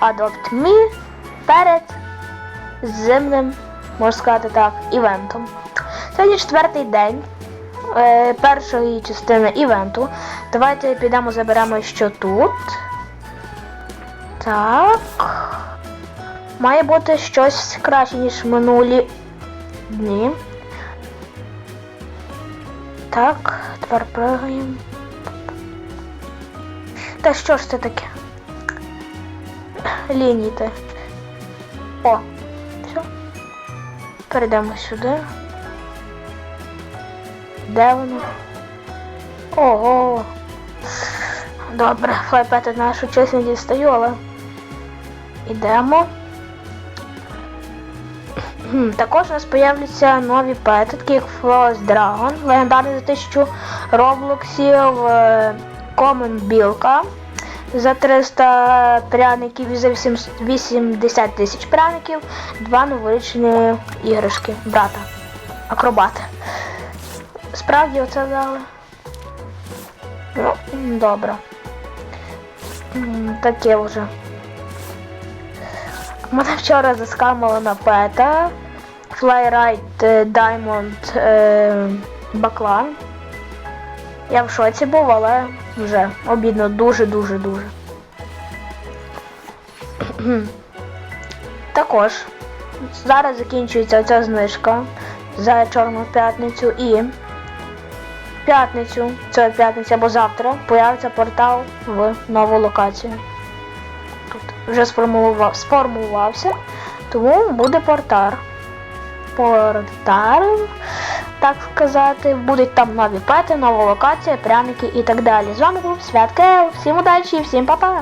Adopt Me перед зимним, можна сказати так, івентом. Сьогодні четвертий день е, першої частини івенту. Давайте підемо заберемо що тут. Так. Має бути щось краще, ніж минулі дні. Так, тепер пригаємо. Та що ж це таке? Лінійте. О, все. Перейдемо сюди. Де воно? Ого. Добре, флайпети нашу честь не дістаю, але ідемо. Також у нас появляться нові пети, такі як Frost Dragon, легендарний за 1000 роблоксів, е, Common Білка за 300 пряників і за 80 тисяч пряників, два новорічні іграшки, брата, акробати. Справді оце дали. Ну, добре. Таке вже. Мене вчора заскамили на пета. Flyride е, Diamond е, Баклан. Я в шоці був, але вже обідно дуже-дуже дуже. Також зараз закінчується ця знижка за Чорну п'ятницю і п'ятницю, це п'ятниця або завтра, появиться портал в нову локацію. Тут вже сформулював, сформувався, тому буде портар. Портар, так сказати, будуть там нові пети, нова локація, пряники і так далі. З вами був Свят Кел. Всім удачі, всім па-па!